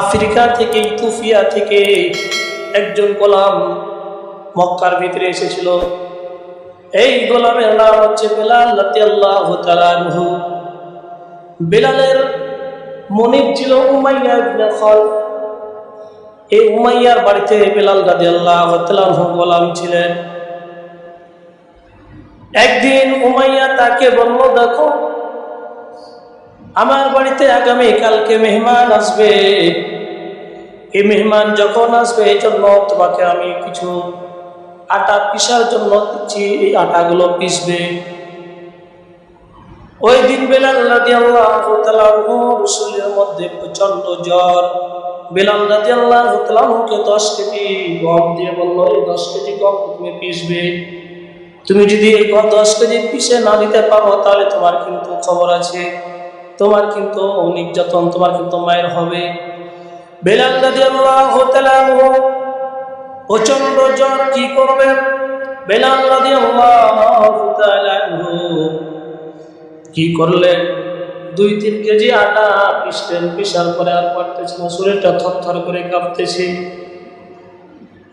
Africa থেকে Ethiopia থেকে একজন গোলাম মক্কার ভিতরে এসেছিল। এই গোলামের নাম হচ্ছে বেলাল বেলালের মনিব ছিল উমাইয়া এই উমাইয়ার বাড়িতে বেলাল রাদিয়াল্লাহু তাআলা আনহু গোলাম ছিলেন। একদিন উমাইয়া তাকে বলল, দেখো আমার বাড়িতে আগামী কালকে মেহমান আসবে। এই মেহমান যখন আসবে, এই জন্য তোমাকে আমি কিছু আটা পিসার জন্য দিচ্ছি, এই আটাগুলো পিসবে। ওই দিন বেলাল রাদিয়াল্লাহু তাআলা রসুলের মধ্যে প্রচণ্ড জ্বর। বেলাল রাদিয়াল্লাহু তাআলাকে দশ কেজি গম দিয়ে বলল, এই দশ কেজি গম তুমি পিসবে। তুমি যদি এই গম দশ কেজি পিসে না দিতে পারো, তাহলে তোমার কিন্তু খবর আছে। তোমার কিন্তু নির্যাতন, তোমার কিন্তু মায়ের হবে। বেলাল রাদিয়াল্লাহু তাআলা প্রচণ্ড জ্বর কি করবে? বেলাল রাদিয়াল্লাহু তাআলা কি করলেন দুই তিন কেজি আটা পিসলেন পিসার পরে আর পারতেছে না, শরীরটা থরথর করে কাঁপতেছে।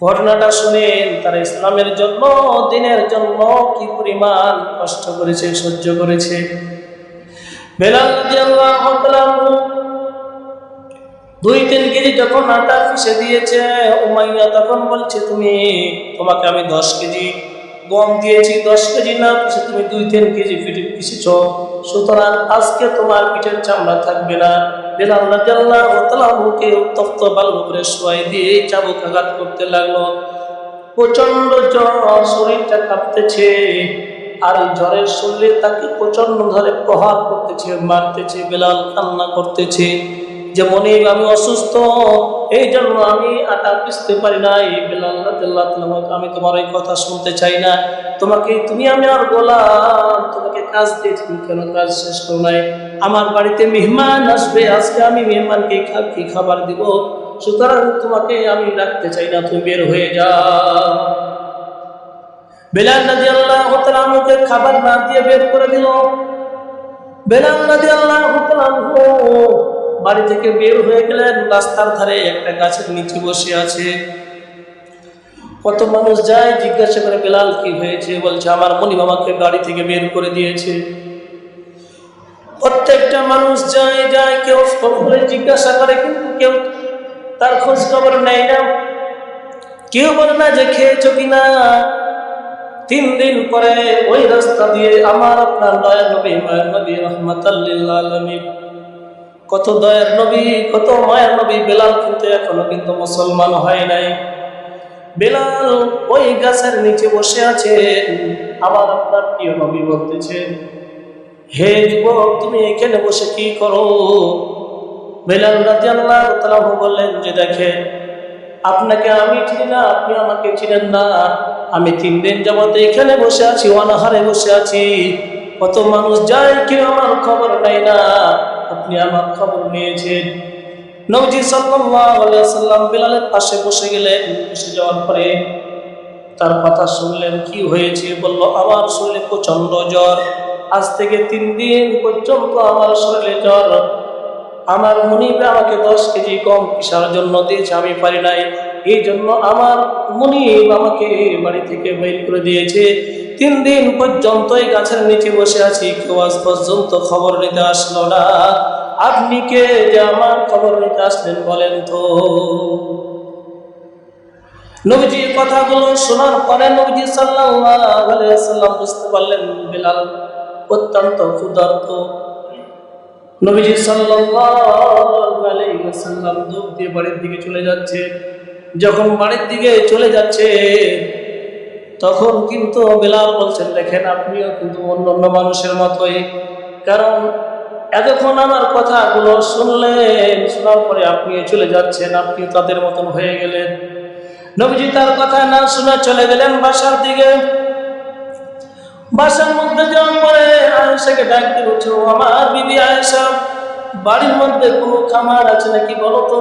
ঘটনাটা শুনেন, তারা ইসলামের জন্য দিনের জন্য কি পরিমাণ কষ্ট করেছে, সহ্য করেছে। দুই তিন কেজি যখন আটা পিষে দিয়েছে, উমাইয়া তখন বলছে, তুমি, তোমাকে আমি দশ কেজি গম দিয়েছি, দশ কেজি না তুমি দুই তিন কেজি পিঠে পিছেছ সুতরাং আজকে তোমার পিঠের চামড়া থাকবে না। বেলাল রাদিয়াল্লাহু তাআলা মুখে উত্তপ্ত বালু করে শোয়াই দিয়ে চাবুক আঘাত করতে লাগল। প্রচণ্ড জ্বর শরীরটা কাঁপতেছে, আর জ্বরের শরীরে তাকে প্রচণ্ড ধরে প্রহার করতেছে মারতেছে, বেলাল কান্না করতেছে। যে মনে আমি অসুস্থ, এই জন্য আমি আটা পিসতে পারি না এই বেলাল আমি তোমার এই কথা শুনতে চাই না। তোমাকে তুমি আমি আর গোলাম, তোমাকে কাজ দিয়ে তুমি কেন কাজ শেষ করো নাই? আমার বাড়িতে মেহমান আসবে, আজকে আমি মেহমানকে কি খাবার দিব? সুতরাং তোমাকে আমি রাখতে চাই না, তুমি বের হয়ে যাও। বেলাল তাআলা আমাকে খাবার না দিয়ে বের করে দিল। বেলাল রাদিয়াল্লাহু তাআলা বাড়ি থেকে বের হয়ে গেলেন। রাস্তার ধারে একটা গাছের নিচে বসে আছে। কত মানুষ যায়, জিজ্ঞাসা করে, বেলাল, কি হয়েছে? বলছে, আমার মনি মামাকে গাড়ি থেকে বের করে দিয়েছে। প্রত্যেকটা মানুষ যায় যায়, কেউ সকলে জিজ্ঞাসা করে, কিন্তু কেউ তার খোঁজ খবর নেয় না। কেউ বলে না যে খেয়েছো কিনা। তিন দিন পরে ওই রাস্তা দিয়ে আমার আপনার দয়া নবী মায়ের নবী রহমতাল্লিল কত দয়ার নবী, কত মায়ের নবী বেলাল কিন্তু এখনও কিন্তু মুসলমান হয় নাই। বেলাল ওই গাছের নিচে বসে আছে, আবার আপনার প্রিয় নবী বলতেছেন হে যুবক, তুমি এখানে বসে কি করো? বেলাল রাদিয়াল্লাহু তাআলা বললেন যে, দেখেন আপনাকে আমি চিনি না, আপনি আমাকে চিনেন না। আমি তিন দিন যাবত এখানে বসে আছি, অনাহারে বসে আছি। কত মানুষ যায়, কেউ আমার খবর নেয় না। আপনি আমার খবর নিয়েছেন। নবজি সাল্লাম বিলালের পাশে বসে গেলেন, বসে যাওয়ার পরে তার কথা শুনলেন, কি হয়েছে? বলল, আমার শরীরে প্রচণ্ড জ্বর। আজ থেকে তিন দিন পর্যন্ত আমার শরীরে জ্বর। আমার মনিব আমাকে দশ কেজি কম পিসার জন্য দিয়েছে, আমি পারি নাই। এই জন্য আমার মনিব আমাকে বাড়ি থেকে বের করে দিয়েছে। তিন দিন পর্যন্ত এই গাছের নিচে বসে আছি, কেউ আজ পর্যন্ত খবর নিতে আসলো না। আপনি কে যে আমার খবর নিতে আসলেন বলেন তো? নবীজি কথাগুলো শোনার পরে নবীজি সাল্লাম বুঝতে পারলেন, বিলাল অত্যন্ত ক্ষুধার্ত। নবীজি সাল্লাম দুধ দিয়ে বাড়ির দিকে চলে যাচ্ছে। যখন বাড়ির দিকে চলে যাচ্ছে, তখন কিন্তু বেলাল বলছেন, দেখেন, আপনিও কিন্তু অন্য অন্য মানুষের মতোই। কারণ এতক্ষণ আমার কথাগুলো শুনলেন, শোনার পরে আপনি চলে যাচ্ছেন, আপনি তাদের মতন হয়ে গেলেন। নবীজি তার কথা না শুনে চলে গেলেন বাসার দিকে। বাসার মধ্যে যাওয়ার পরে আয়েশাকে ডাকতে উঠো আমার বিবি আয়েশা, বাড়ির মধ্যে কোনো খামার আছে নাকি বলো তো?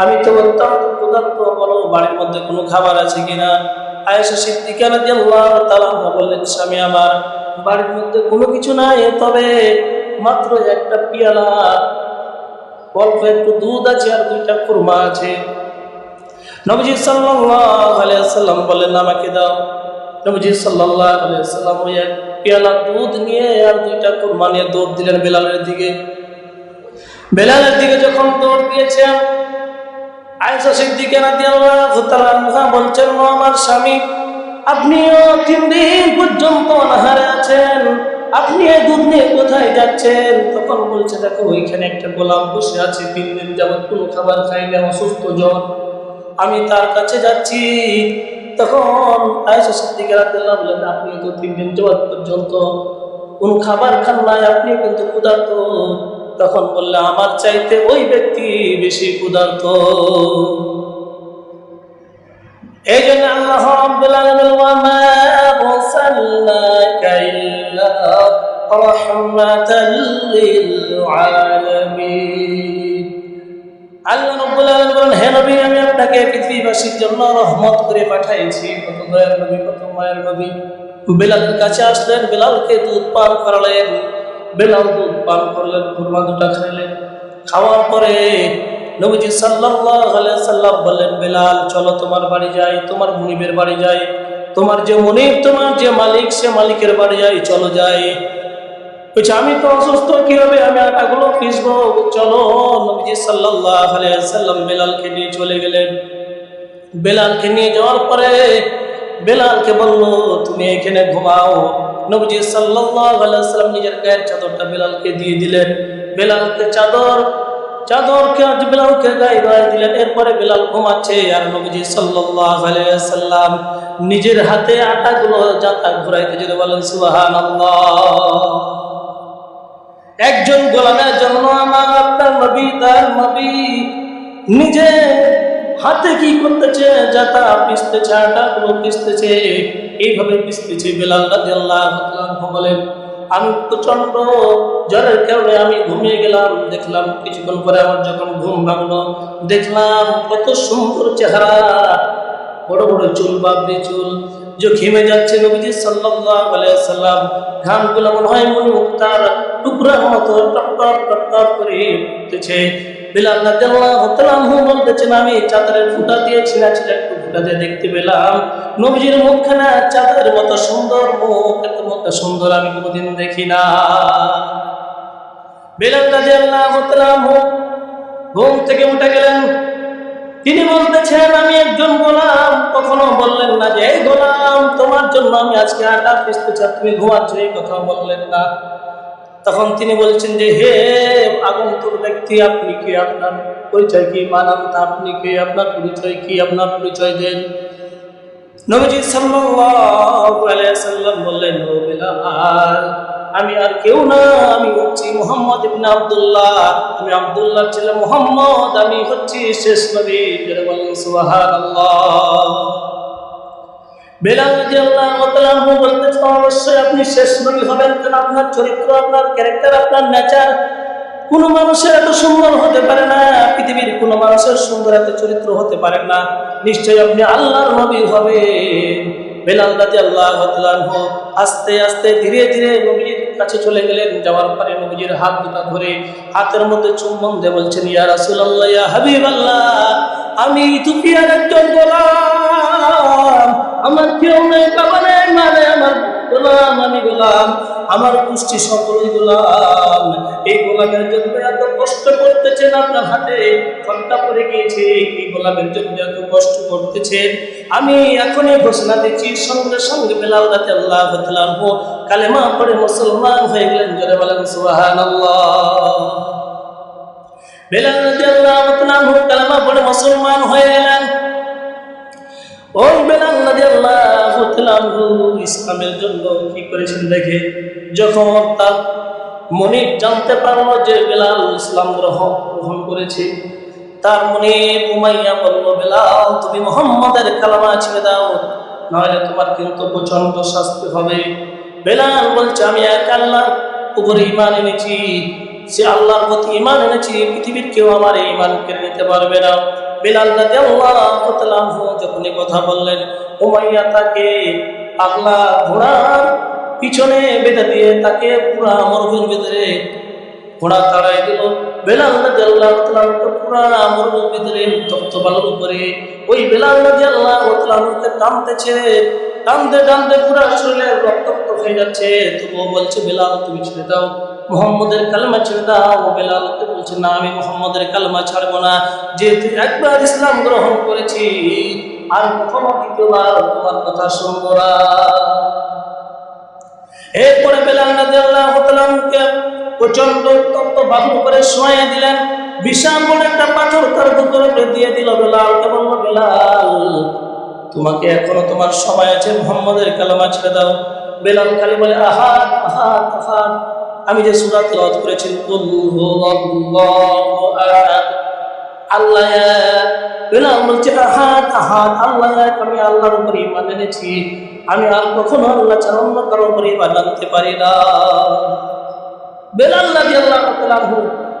আমি তো অত্যন্ত ক্ষুধার্ত, বলো, বাড়ির মধ্যে কোনো খাবার আছে কিনা? আয়েশা সিদ্দিকা রাদিয়াল্লাহু তাআলা বললেন, স্বামী আমার, বাড়ির মধ্যে কোনো কিছু নাই, তবে মাত্র একটা পিয়ালা, অল্প একটু দুধ আছে আর দুইটা কুরমা আছে। নবজি সাল্লাম বলেন আমাকে দাও। নবজি সাল্লাল্লাহু আলাইহি সাল্লাম ওই এক পেয়ালা দুধ নিয়ে আর দুইটা কুরমা নিয়ে দৌড় দিলেন বেলালের দিকে। বেলালের দিকে যখন দৌড় দিয়েছেন, আয়েশা সিদ্দিকা রাদিয়াল্লাহু তাআলা আনহা বলছেন, ও আমার স্বামী, আপনিও তিন দিন পর্যন্ত অনাহারে আছেন। আপনি এই দুধ নিয়ে কোথায় যাচ্ছেন? তখন বলছে, দেখো, ওইখানে একটা গোলাম বসে আছে, তিন দিন যাবত কোনো খাবার খাই না, অসুস্থ জ্বর আমি তার কাছে যাচ্ছি। তখন আয়েশা সিদ্দিকা রাদিয়াল্লাহু বললেন আপনি তো তিন দিন যাবত পর্যন্ত কোনো খাবার খান নাই আপনি কিন্তু ক্ষুধার্ত। তখন বললে, আমার চাইতে ওই ব্যক্তি বেশি ক্ষুধার্ত। এই জন্য আল্লাহ রাব্বুল আলামিন বলেন, হে নবী, আমি আপনাকে পৃথিবীবাসীর জন্য রহমত করে পাঠাইছি। কত দয়ার নবী কত মায়ের নবী। বেলালের কাছে আসলেন, বেলালকে দুধ পান করালেন। বেলাল দুধ পান করলেন, খুরমা দুটা খাইলেন। খাওয়ার পরে নবীজি সাল্লাল্লাহু আলাইহি সাল্লাম বললেন, বেলাল, চলো তোমার বাড়ি যাই, তোমার মুনিবের বাড়ি যাই। তোমার যে মুনিব, তোমার যে মালিক, সে মালিকের বাড়ি যাই, চলো যাই। বলছে, আমি তো অসুস্থ, কি হবে? আমি আটাগুলো পিসবো। চলো, নবীজি সাল্লাল্লাহু আলাইহি সাল্লাম বেলালকে নিয়ে চলে গেলেন। বেলালকে নিয়ে যাওয়ার পরে বেলালকে বলল, তুমি এখানে ঘুমাও। নবীজি সাল্লাল্লাহু আলাইহি সাল্লাম নিজের গায়ের চাদরটা বেলালকে দিয়ে দিলেন। বেলালকে চাদর, চাদরকে আজ বেলালকে গায়ে গায়ে দিলেন। এরপরে বেলাল ঘুমাচ্ছে আর নবীজি সাল্লাল্লাহু আলাইহি সাল্লাম নিজের হাতে আটাগুলো জাতা ঘুরাইতে যদি বলেন, সুবহানাল্লাহ। একজন গোলামের জন্য আমার আপনার নবী, তার নবী। নিজে হাতে কি করতেছে যাতা পিসতেছে আটাগুলো পিসতেছে। এইভাবে পিসতেছে বেলাল রাদিয়াল্লাহু বলেন, আমি প্রচণ্ড জ্বরের কারণে আমি ঘুমিয়ে গেলাম। দেখলাম কিছুক্ষণ পরে আমার যখন ঘুম ভাঙলো, দেখলাম কত সুন্দর চেহারা। বড় বড় চুল, বাবরি চুল যে ঘেমে যাচ্ছে নবীজি সাল্লাম ঘামগুলো মনে হয় মনে মুক্তার টুকরার মতো টপ টপ টপ টপ করে উঠতেছে। বিলাল রাদিয়াল্লাহু তাআলা আনহু বলতেছেন, আমি চাদরের ফুটা দিয়ে ছিনা ছিনা একটু ফুটা দিয়ে দেখতে পেলাম। নবীজির মুখখানা চাঁদের মতো সুন্দর মুখ, এত মুখটা সুন্দর আমি কোনোদিন দেখি না। বিলাল রাদিয়াল্লাহু তাআলা আনহু ঘুম থেকে উঠে গেলেন। তিনি বলতেছেন, আমি একজন গোলাম। কখনো বললেন না যে, এই গোলাম, তোমার জন্য আমি আজকে আটা পিসতে চাই তুমি ঘুমাচ্ছ, এই কথা বললেন না। তখন তিনি বলছেন যে, হে আগন্তুক ব্যক্তি, আপনি কি আপনার পরিচয় কি? মানান্ত, আপনি কি? আপনার পরিচয় কি? আপনার পরিচয় দেন। নবীজি সাল্লাল্লাহু আলাইহি সাল্লাম বললেন, ও বিলাল আমি আর কেউ না, আমি হচ্ছি মোহাম্মদ ইবনে আব্দুল্লাহ। আমি আব্দুল্লাহ ছেলে মোহাম্মদ, আমি হচ্ছি শেষ নবী। সুবহানাল্লাহ। বেলাল বলতেছেন অবশ্যই আপনি শেষ নবী হবেন কারণ আপনার চরিত্র, আপনার ক্যারেক্টার, আপনার নেচার। কোনো মানুষের এত সুন্দর হতে পারে না, পৃথিবীর কোনো মানুষের সুন্দর এত চরিত্র হতে পারে না। নিশ্চয়ই আপনি আল্লাহর নবী হবেন। বেলাল রাজি আল্লাহ আস্তে আস্তে, ধীরে ধীরে নবীর কাছে চলে গেলেন। যাওয়ার পরে নবীজির হাত দুটা ধরে হাতের মধ্যে চুম্বন দিয়ে বলছেন, ইয়া রাসূলুল্লাহ, ইয়া হাবিবাল্লাহ, আমি ইথিওপিয়ার একজন গোলাম। আমার কেউ নেই, বাবা নেই, আমার গোলাম, আমি গোলাম, আমার পুষ্টি সকলই গোলাম। এই গোলামের জন্য এত কষ্ট করতেছেন আপনার হাতে, ঘণ্টা পড়ে গিয়েছে, এই গোলামের জন্য এত কষ্ট করতেছেন। আমি এখনই ঘোষণা দিচ্ছি, সঙ্গে সঙ্গে বেলাল রাতে আল্লাহ কালেমা পড়ে মুসলমান হয়ে গেলেন, জোরে বলেন, সুবহানাল্লাহ। বেলাল রাতে আল্লাহ কালেমা পড়ে মুসলমান হয়ে গেলেন। ওই বেলাল রাদিয়াল্লাহু তাআলা ইসলামের জন্য কি করেছেন দেখে? যখন তার মনিব জানতে পারল যে বেলাল ইসলাম গ্রহণ গ্রহণ করেছে, তার মনে উমাইয়া বলল, বেলাল, তুমি মোহাম্মদের কালামা ছেড়ে দাও, নাহলে তোমার কিন্তু প্রচণ্ড শাস্তি হবে। বেলাল বলছে, আমি এক আল্লাহ উপরে ইমান এনেছি। সে আল্লাহর প্রতি ইমান এনেছি, পৃথিবীর কেউ আমার ইমান কেড়ে নিতে পারবে না। বেলাল রাদিয়াল্লাহু তাআলা যখন কথা বললেন, উমাইয়া তাকে পাগলা ঘোড়ার পিছনে বেঁধে দিয়ে তাকে পুরা মরুভূমির ভিতরে ঘোড়া তাড়াই দিল। বেলাল নদী আল্লাহ পুরা মরুর ভিতরে তপ্ত বালুর উপরে ওই বেলাল নদী আল্লাহ তালাকে টানতেছে টানতে টানতে পুরা শরীরে রক্তাক্ত হয়ে যাচ্ছে। তবুও বলছে, বেলাল, তুমি ছেড়ে দাও। মোহাম্মদের কালমা ছেড়ে দাও বেলালকে বলছে, না, আমি মোহাম্মদের কালমা ছাড়বো না। যেহেতু একবার ইসলাম গ্রহণ করেছি, আর কখনো দ্বিতীয়বার তোমার কথা শুনব না। এরপরে বেলাল নদী প্রচণ্ড উত্তপ্ত বালুর উপরে শোয়া দিলেন। বিশাল বড় একটা পাথর তার বুকের দিয়ে দিল বেলাল বলল, বেলাল, তোমাকে এখনও তোমার সময় আছে, মোহাম্মদের কালামা ছেড়ে দাও। বেলাল খালি বলে, আহাত আহাত আহাত। আমি যে সুরা তেলাওয়াত করেছি, কুল হুয়াল্লাহু আহাদ। আল্লাহ। বেলাল বলছে আহাত আহাত আল্লাহ এক। আমি আল্লাহর উপর ইমান এনেছি। আমি আর কখনো আল্লাহ ছাড়া অন্য কারোর উপর ইমান আনতে পারি না। বেলাল নবী আল্লাহ তাআলাহু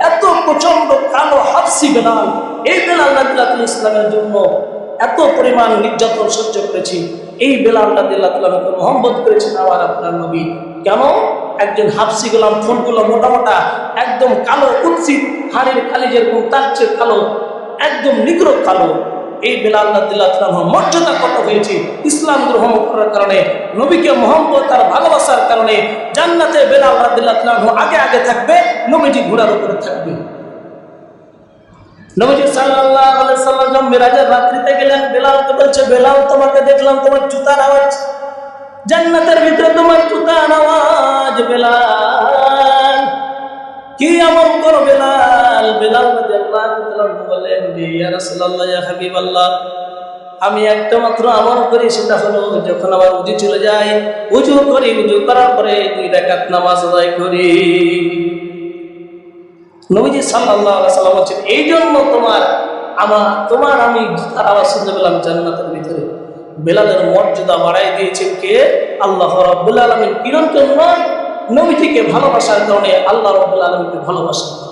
এত প্রচণ্ড কালো হাফসি বেলাল। এই বেলাল নবী ইসলামের জন্য এত পরিমাণ নির্যাতন সহ্য করেছি। এই বেলাল নবী আল্লাহ তাআলাকে মোহাম্মত করেছেন আমার আপনার নবী। কেন? একজন হাফসি গোলাম ঠোঁটগুলো মোটা মোটা, একদম কালো কুৎসিত, হাড়ের খালি যেরকম, তার চেয়ে কালো, একদম নিগ্রহ কালো। এই বেলাল নাদিল্লাহ মর্যাদা কত হয়েছে? ইসলাম গ্রহণ করার কারণে, নবীকে মোহাম্মদ তার ভালোবাসার কারণে, জান্নাতে বেলাল নাদিল্লাহ আগে আগে থাকবে, নবীজি ঘোড়ার উপরে থাকবে। নবীজি আলাইহি সাল্লাম মিরাজের রাত্রিতে গেলেন বেলালকে বলছে, বেলাল, তোমাকে দেখলাম, তোমার জুতার আওয়াজ জান্নাতের ভিতরে তোমার জুতার আওয়াজ, বেলাল। কি আমল করো, বেলাল? বেলাল যে ইয়া রাসূলুল্লাহ, ইয়া হাবিবাল্লাহ, আমি একটা মাত্র আমল করি, সেটা হলো যখন আমার উজু চলে যায়, উজু করি, উজু করার পরে দুই রাকাত নামাজ আদায় করি। নবীজি সাল্লাল্লাহু আলাইহি সাল্লাম বলছেন এই জন্য তোমার আমার, তোমার আমি আওয়াজ শুনতে পেলাম জান্নাতের ভিতরে বেলালের মর্যাদা বাড়াই দিয়েছেন কে? আল্লাহ রব্বুল আলমের কিরণ নয় নবীটিকে ভালোবাসার কারণে আল্লাহ রব্বুল আলমীকে ভালোবাসা